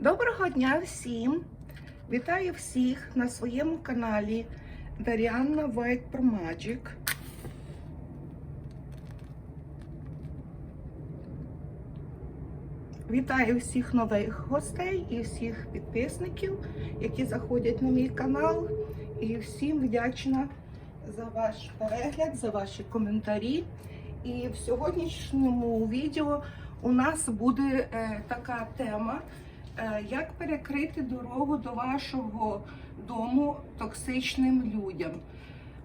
Доброго дня всім! Вітаю всіх на своєму каналі Дар'яна White Pro Magic. Вітаю всіх нових гостей і всіх підписників, які заходять на мій канал. І всім вдячна за ваш перегляд, за ваші коментарі. І в сьогоднішньому відео у нас буде е, така тема, як перекрити дорогу до вашого дому токсичним людям,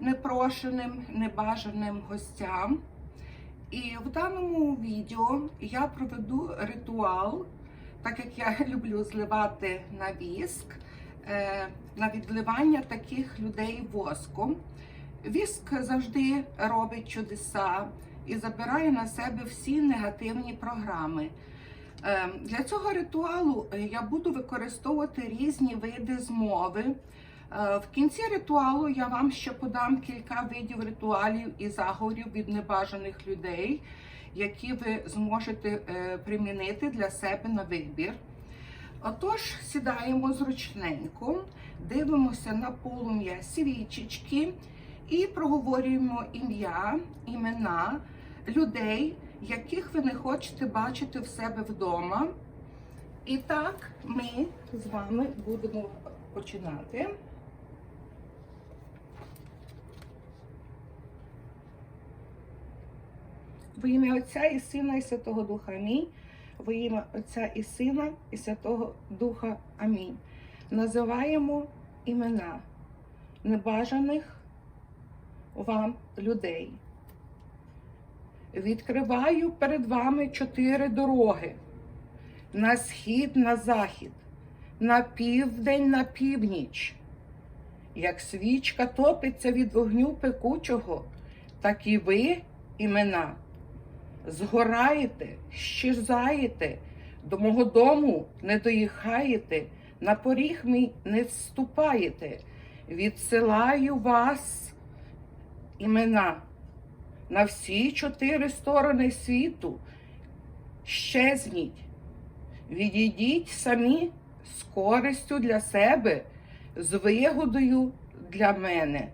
непрошеним, небажаним гостям. І в даному відео я проведу ритуал, так як я люблю зливати на віск, е, на відливання таких людей воском. Віск завжди робить чудеса і забирає на себе всі негативні програми. Е, Для цього ритуалу е, я буду використовувати різні види змови. Е, В кінці ритуалу я вам ще подам кілька видів ритуалів і заговорів від небажаних людей, які ви зможете е, примінити для себе на вибір. Отож, сідаємо зручненько, дивимося на полум'я свічечки і проговорюємо ім'я, імена людей, яких ви не хочете бачити в себе вдома. І так ми з вами будемо починати. Во ім'я Отця і Сина, і Святого Духа Амінь. Во ім'я Отця і Сина, і Святого Духа Амінь. Називаємо імена небажаних вам людей. Відкриваю перед вами чотири дороги: на схід, на захід, на південь, на північ. Як свічка топиться від вогню пекучого, так і ви, імена, згораєте, щезаєте, до мого дому не доїхаєте, на поріг мій не вступаєте. Відсилаю вас, імена, на всі чотири сторони світу. Щезніть, відійдіть самі з користю для себе, з вигодою для мене.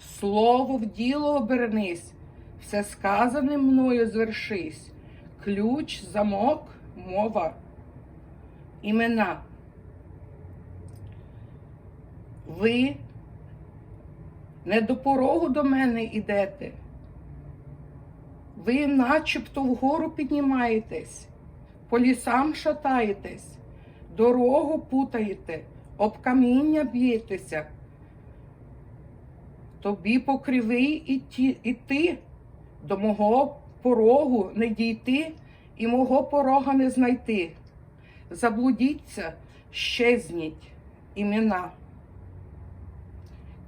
Слово в діло обернись, все сказане мною звершись, ключ, замок, мова, імена. Ви не до порогу до мене йдете. Ви начебто вгору піднімаєтесь, по лісам шатаєтесь, дорогу путаєте, об каміння б'єтеся. Тобі покривий іти, іти, до мого порогу не дійти і мого порога не знайти. Заблудіться, щезніть імена.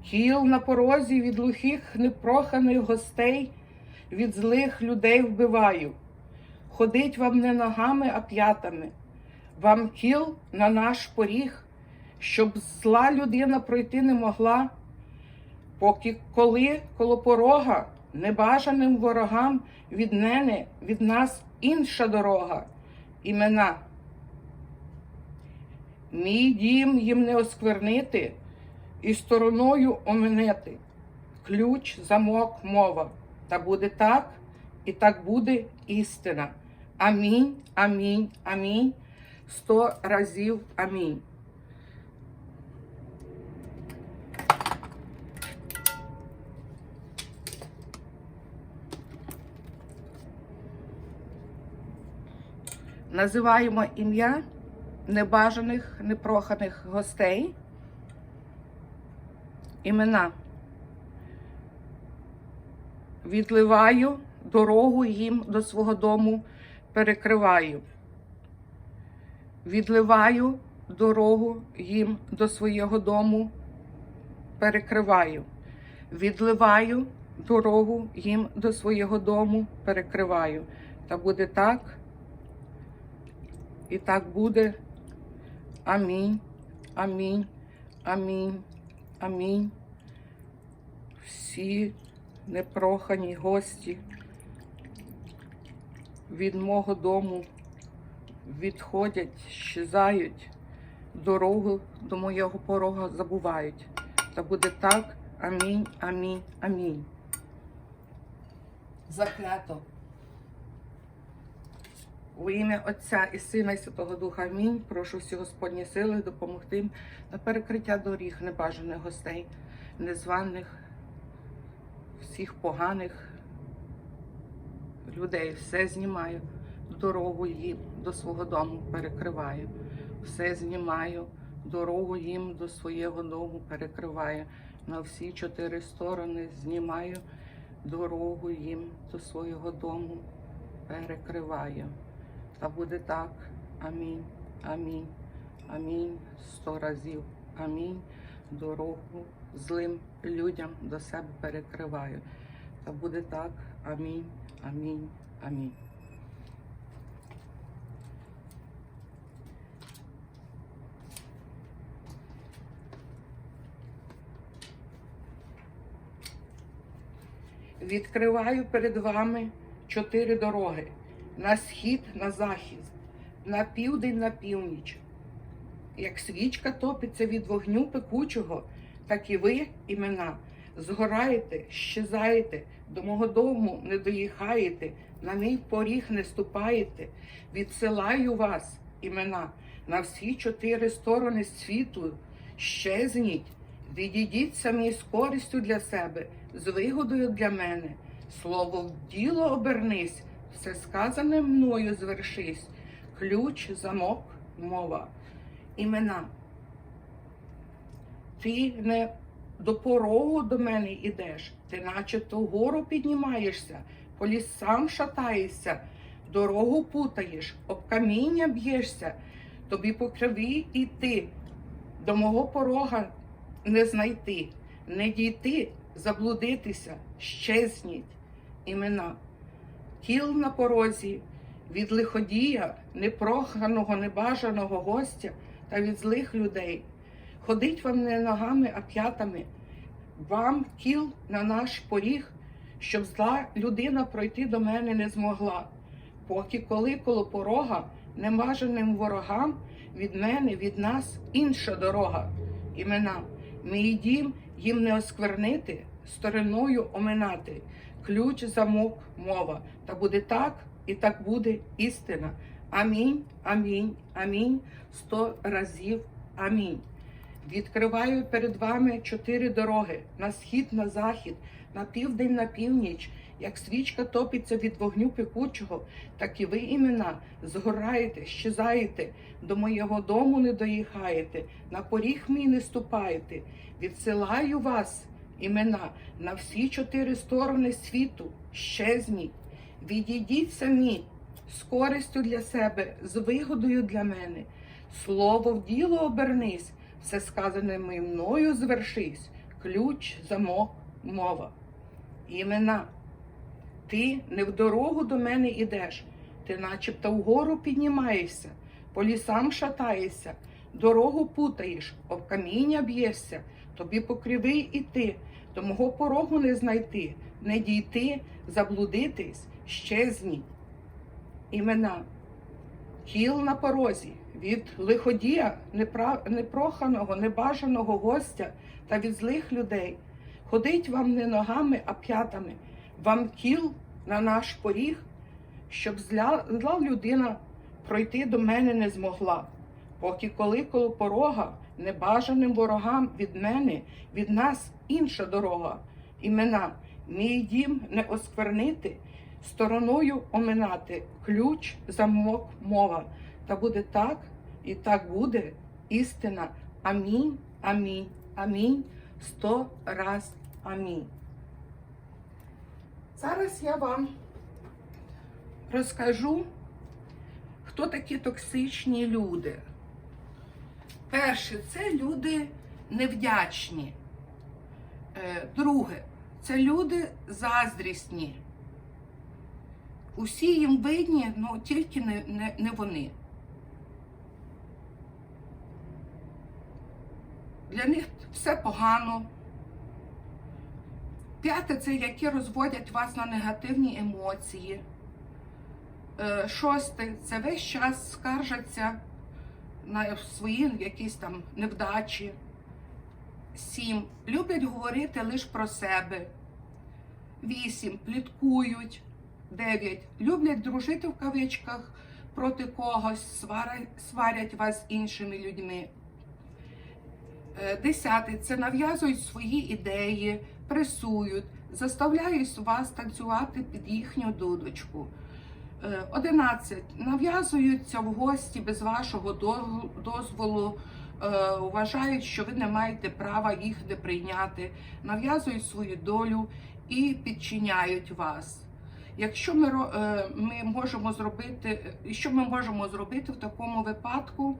Кіл на порозі від глухих непроханих гостей, від злих людей вбиваю. Ходить вам не ногами, а п'ятами. Вам кіл на наш поріг, щоб зла людина пройти не могла, поки коли коло порога небажаним ворогам від мене, від нас інша дорога, імена. Мій дім їм не осквернити і стороною оминити. Ключ, замок, мова. Та буде так, і так буде істина. Амінь, амінь, амінь. Сто разів амінь. Називаємо ім'я небажаних, непроханих гостей. Імена. Відливаю дорогу їм до свого дому, перекриваю. Відливаю дорогу їм до свого дому, перекриваю. Відливаю дорогу їм до свого дому, перекриваю. Та буде так. І так буде. Амінь. Амінь. Амінь. Амінь. Всі непрохані гості від мого дому відходять, щезають, дорогу до моєго порога забувають. Та буде так. Амінь, амінь, амінь. Заклято. У ім'я Отця і Сина і Святого Духа Амінь. Прошу всі Господні сили допомогти на перекриття доріг небажаних гостей, незваних, всіх поганих людей. Все знімаю, дорогу їм до свого дому перекриваю. Все знімаю, дорогу їм до свого дому перекриваю. На всі чотири сторони знімаю, дорогу їм до свого дому перекриваю. Та буде так. Амінь. Амінь. Амінь. Сто разів. Амінь. Дорогу злим людям до себе перекриваю. Та буде так. Амінь. Амінь. Амінь. Відкриваю перед вами чотири дороги на схід, на захід, на південь, на північ. Як свічка топиться від вогню пекучого, так і ви, імена, згораєте, щезаєте, до мого дому не доїхаєте, на мій поріг не ступаєте, відсилаю вас, імена, на всі чотири сторони світу, щезніть, відійдіть самі з користю для себе, з вигодою для мене. Слово в діло обернись, все сказане мною звершись, ключ, замок, мова, імена. Ти не до порогу до мене йдеш, ти начебто вгору піднімаєшся, по лісам шатаєшся, дорогу путаєш, об каміння б'єшся, тобі по криві йти, до мого порога не знайти, не дійти, заблудитися, щезніть. Імена. Кіл на порозі, від лиходія, непроханого, небажаного гостя та від злих людей. Ходить вам не ногами, а п'ятами, вам кіл на наш поріг, щоб зла людина пройти до мене не змогла. Поки коли коло порога небажаним ворогам від мене, від нас інша дорога, імена. Мій дім їм не осквернити, стороною оминати ключ, замок, мова. Та буде так, і так буде істина. Амінь, амінь, амінь. Сто разів амінь. Відкриваю перед вами чотири дороги: на схід, на захід, на південь, на північ. Як свічка топиться від вогню пекучого, так і ви імена згораєте, щезаєте, до моєго дому не доїхаєте, на поріг мій не ступаєте. Відсилаю вас, імена на всі чотири сторони світу, щезніть, відійдіть самі з користю для себе, з вигодою для мене. Слово в діло обернись, все сказане мною звершись, ключ, замок, мова. Імена. Ти не в дорогу до мене ідеш, ти начебто вгору піднімаєшся, по лісам шатаєшся, дорогу путаєш, об каміння б'єшся, тобі по кривий іти, до мого порогу не знайти, не дійти, заблудитись, щезніть. Імена. Кіл на порозі, від лиходія, непроханого, небажаного гостя та від злих людей. Ходить вам не ногами, а п'ятами, вам кіл на наш поріг, щоб зла, зла людина пройти до мене не змогла. Поки коли коло порога небажаним ворогам від мене, від нас інша дорога, імена, мій дім не осквернити, стороною оминати, ключ, замок, мова. Та буде так, і так буде істина. Амінь, амінь, амінь. Сто раз амінь. Зараз я вам розкажу, хто такі токсичні люди. Перше, це люди невдячні. Е, Друге, це люди заздрісні. Усі їм видні, але тільки не, не, не вони. Для них все погано. П'яте це які розводять вас на негативні емоції. Е, Шосте це весь час скаржаться на свої якісь там невдачі. Сім. Люблять говорити лише про себе. Вісім. Пліткують. Дев'ять. Люблять дружити в кавичках проти когось, сварять, вас з іншими людьми. Е, Десяте. Це нав'язують свої ідеї, пресують, заставляють вас танцювати під їхню дудочку. Е, 11. Нав'язуються в гості без вашого дозволу, е, вважають, що ви не маєте права їх не прийняти, нав'язують свою долю і підчиняють вас. Якщо ми, ми можемо зробити, що ми можемо зробити в такому випадку,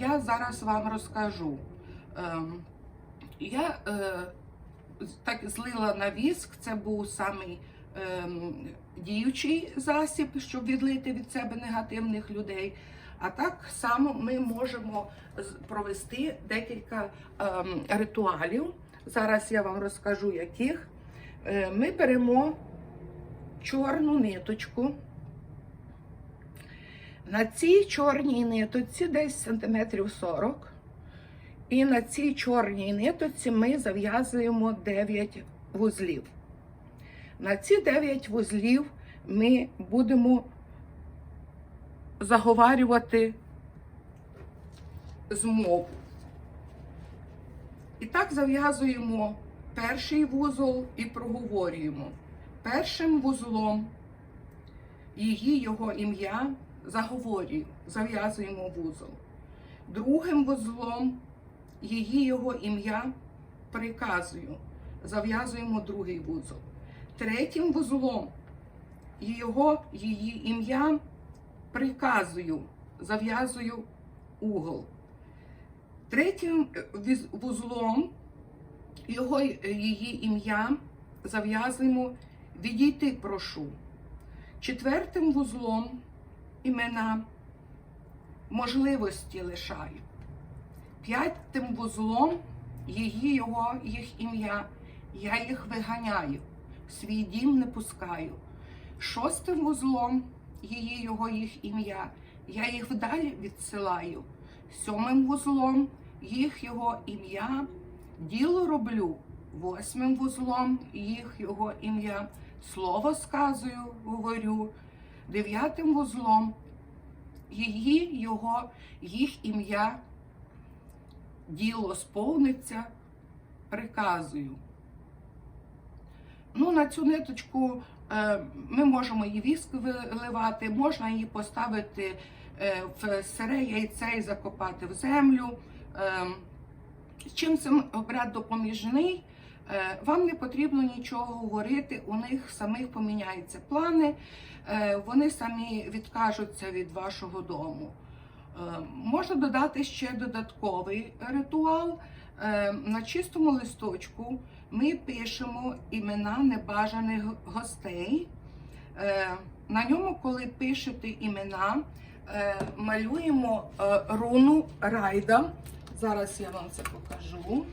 я зараз вам розкажу. Ем, Я е, так злила на віск, це був самий ем, діючий засіб, щоб відлити від себе негативних людей. А так само ми можемо провести декілька ем, ритуалів. Зараз я вам розкажу, яких. Е, Ми беремо чорну ниточку. На цій чорній ниточці десь сантиметрів 40. І на цій чорній ниточці ми зав'язуємо 9 вузлів. На ці 9 вузлів ми будемо заговарювати змову. І так зав'язуємо перший вузол і проговорюємо. Першим вузлом її його ім'я заговорюю, зав'язуємо вузол. Другим вузлом її його ім'я приказую, зав'язуємо другий вузол. Третім вузлом його, її ім'я приказую, зав'язую угол. Третім е, вузлом його, е, її ім'я зав'язуємо відійти прошу. Четвертим вузлом імена можливості лишаю. П'ятим вузлом її його, їх ім'я, я їх виганяю, в свій дім не пускаю. Шостим вузлом її його, їх ім'я, я їх вдалі відсилаю. Сьомим вузлом їх його ім'я, діло роблю. Восьмим вузлом їх його ім'я, слово сказую, говорю. Дев'ятим вузлом її, його, їх ім'я, діло сповниться, приказую. Ну, на цю ниточку е, ми можемо і віск виливати, можна її поставити е, в сире яйце і закопати в землю. Е, чим цим обряд допоміжний? Вам не потрібно нічого говорити, у них самих поміняються плани, вони самі відкажуться від вашого дому. Е, Можна додати ще додатковий ритуал. Е, На чистому листочку ми пишемо імена небажаних гостей. Е, На ньому, коли пишете імена, малюємо руну райда. Зараз я вам це покажу.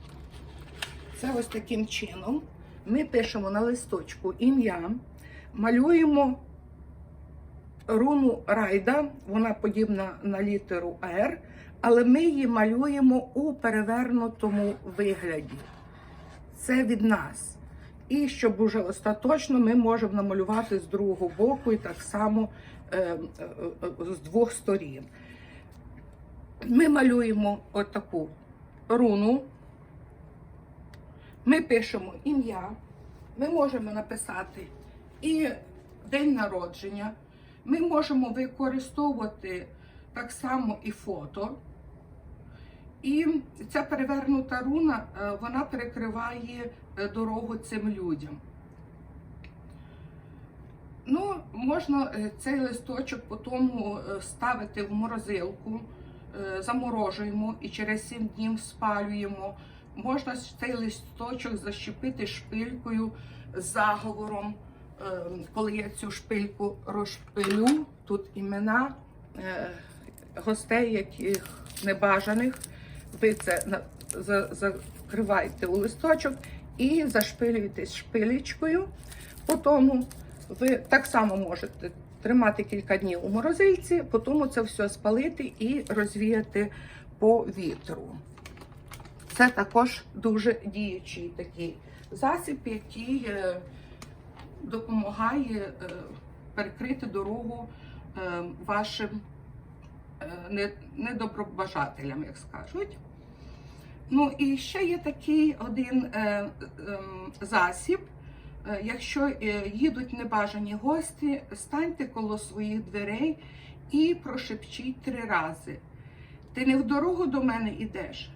Це ось таким чином. Ми пишемо на листочку ім'я, малюємо руну райда, вона подібна на літеру Р, але ми її малюємо у перевернутому вигляді. Це від нас. І щоб уже остаточно ми можемо намалювати з другого боку і так само е, е, з двох сторін. Ми малюємо отаку руну. Ми пишемо ім'я, ми можемо написати і день народження. Ми можемо використовувати так само і фото. І ця перевернута руна, е, вона перекриває е, дорогу цим людям. Ну, можна е, цей листочок потім ставити в морозилку, заморожуємо і через 7 днів спалюємо. Можна цей листочок защепити шпилькою заговором. Е, Коли я цю шпильку розшпилю, тут імена е, гостей, яких небажаних, ви це закриваєте у листочок і зашпилюєте шпилечкою. Потім ви так само можете тримати кілька днів у морозильці, потім це все спалити і розвіяти по вітру. Це також дуже діючий такий засіб, який е, допомагає е, перекрити дорогу е, вашим е, недобробажателям, як скажуть. Ну і ще є такий один засіб. Якщо їдуть небажані гості, станьте коло своїх дверей і прошепчіть три рази. Ти не в дорогу до мене йдеш,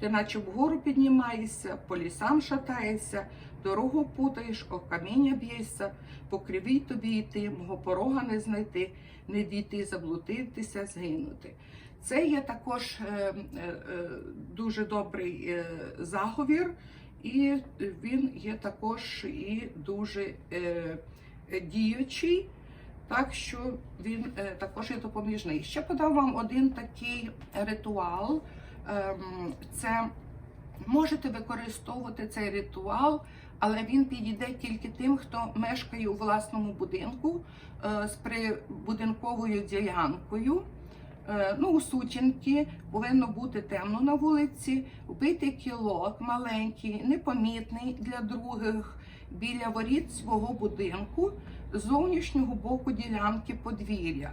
ти наче вгору піднімаєшся, по лісам шатаєшся, дорогу путаєш, о каміння б'єшся, по кривій тобі йти, мого порога не знайти, не дійти, заблудитися, згинути. Це є також е, е, е, дуже добрий заговір, і він є також і дуже діючий, так що він також є допоміжний. Ще подам вам один такий ритуал. Ем, Це можете використовувати цей ритуал, але він підійде тільки тим, хто мешкає у власному будинку е, з прибудинковою ділянкою. Е, Ну, у сутінки повинно бути темно на вулиці, вбити кілок маленький, непомітний для других біля воріт свого будинку з зовнішнього боку ділянки подвір'я.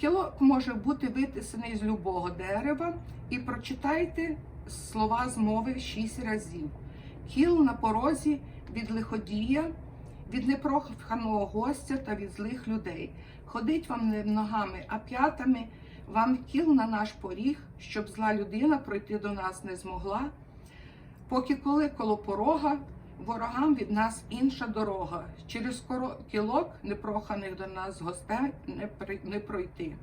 Кілок може бути витисаний з любого дерева і прочитайте слова змови шість разів. Кіл на порозі від лиходія, від непроханого гостя та від злих людей. Ходить вам не ногами, а п'ятами, вам кіл на наш поріг, щоб зла людина пройти до нас не змогла. Поки коли коло порога, ворогам від нас інша дорога. Через кілок непроханих до нас гостей не, пройти.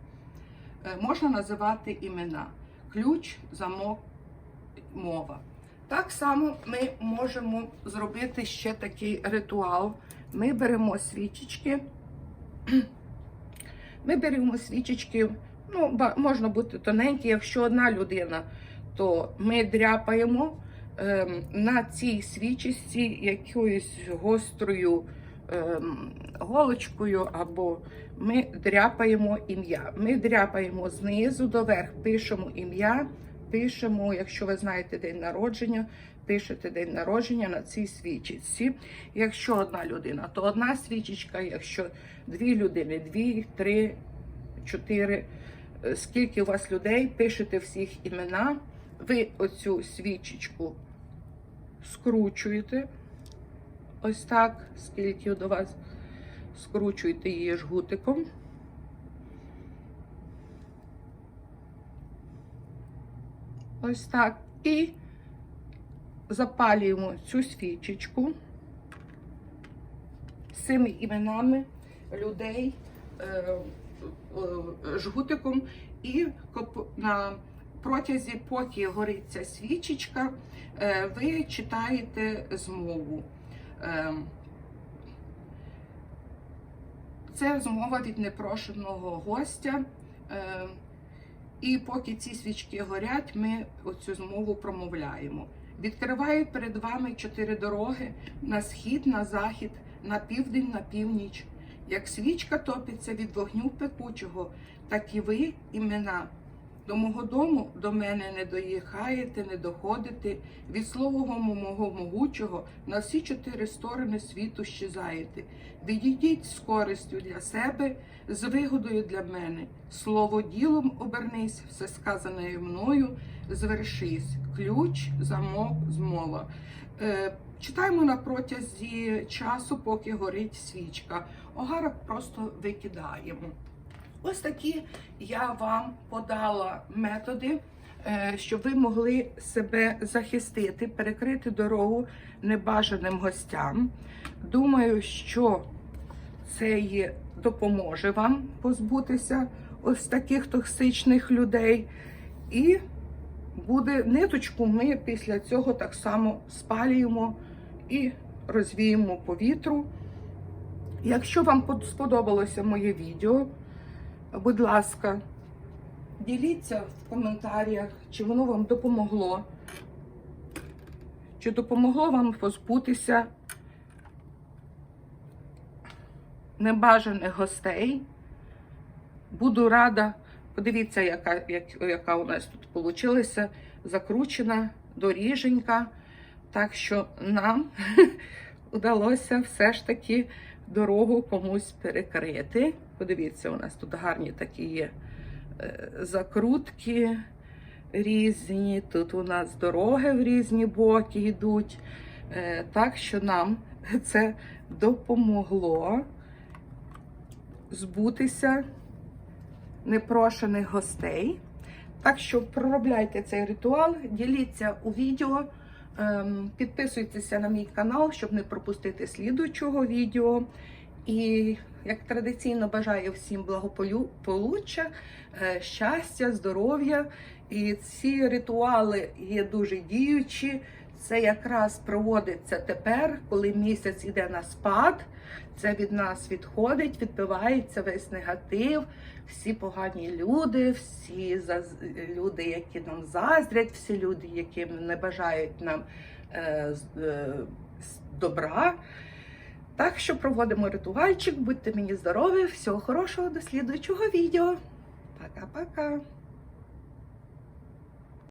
Е, Можна називати імена: ключ, замок, мова. Так само ми можемо зробити ще такий ритуал. Ми беремо свічечки. Ми беремо свічечки, ну, можна бути тоненькі, якщо одна людина, то ми дряпаємо ем, на цій свічечці якоюсь гострою ем, голочкою, або ми дряпаємо ім'я. Ми дряпаємо знизу до верх, пишемо ім'я, пишемо, якщо ви знаєте день народження, пишете день народження на цій свічечці. Якщо одна людина, то одна свічечка, якщо дві людини, дві, три, чотири. Е, Скільки у вас людей, пишете всіх імена, ви оцю свічечку скручуєте. Ось так, скільки до вас скручуєте її жгутиком. Ось так. І запалюємо цю свічечку з цими іменами людей е, е, жгутиком і на протязі, поки горить ця свічечка, е, ви читаєте змову. Це змова від непрошеного гостя. І поки ці свічки горять, ми оцю змову промовляємо. Відкриваю перед вами чотири дороги на схід, на захід, на південь, на північ. Як свічка топиться від вогню пекучого, так і ви, імена. До мого дому до мене не доїхаєте, не доходите, від слова мого могучого на всі чотири сторони світу щезаєте. Відійдіть з користю для себе, з вигодою для мене. Слово ділом обернись, все сказане мною, звершись. Ключ, замок, змова. Е, читаємо на протязі часу, поки горить свічка. Огарок просто викидаємо. Ось такі я вам подала методи, е, щоб ви могли себе захистити, перекрити дорогу небажаним гостям. Думаю, що це допоможе вам позбутися ось таких токсичних людей. І буде ниточку, ми після цього так само спалюємо і розвіємо по вітру. Якщо вам сподобалося моє відео, будь ласка, діліться в коментарях, чи воно вам допомогло, чи допомогло вам позбутися небажаних гостей Буду рада. Подивіться, яка, як, яка у нас тут вийшла закручена доріженька. Так що нам вдалося все ж таки дорогу комусь перекрити. Подивіться, у нас тут гарні такі є е, закрутки різні. Тут у нас дороги в різні боки йдуть. Е, Так що нам це допомогло збутися непрошених гостей. Так що проробляйте цей ритуал, діліться у відео, підписуйтеся на мій канал, щоб не пропустити слідуючого відео. І як традиційно бажаю всім благополуччя, е, щастя, здоров'я. І ці ритуали є дуже діючі. Це якраз проводиться тепер, коли місяць іде на спад. Це від нас відходить, відбивається весь негатив, всі погані люди, всі заз- люди, які нам заздрять, всі люди, які не бажають нам е, е, добра. Так що проводимо ритуальчик, будьте мені здорові, всього хорошого, до слідуючого відео. Пока-пока.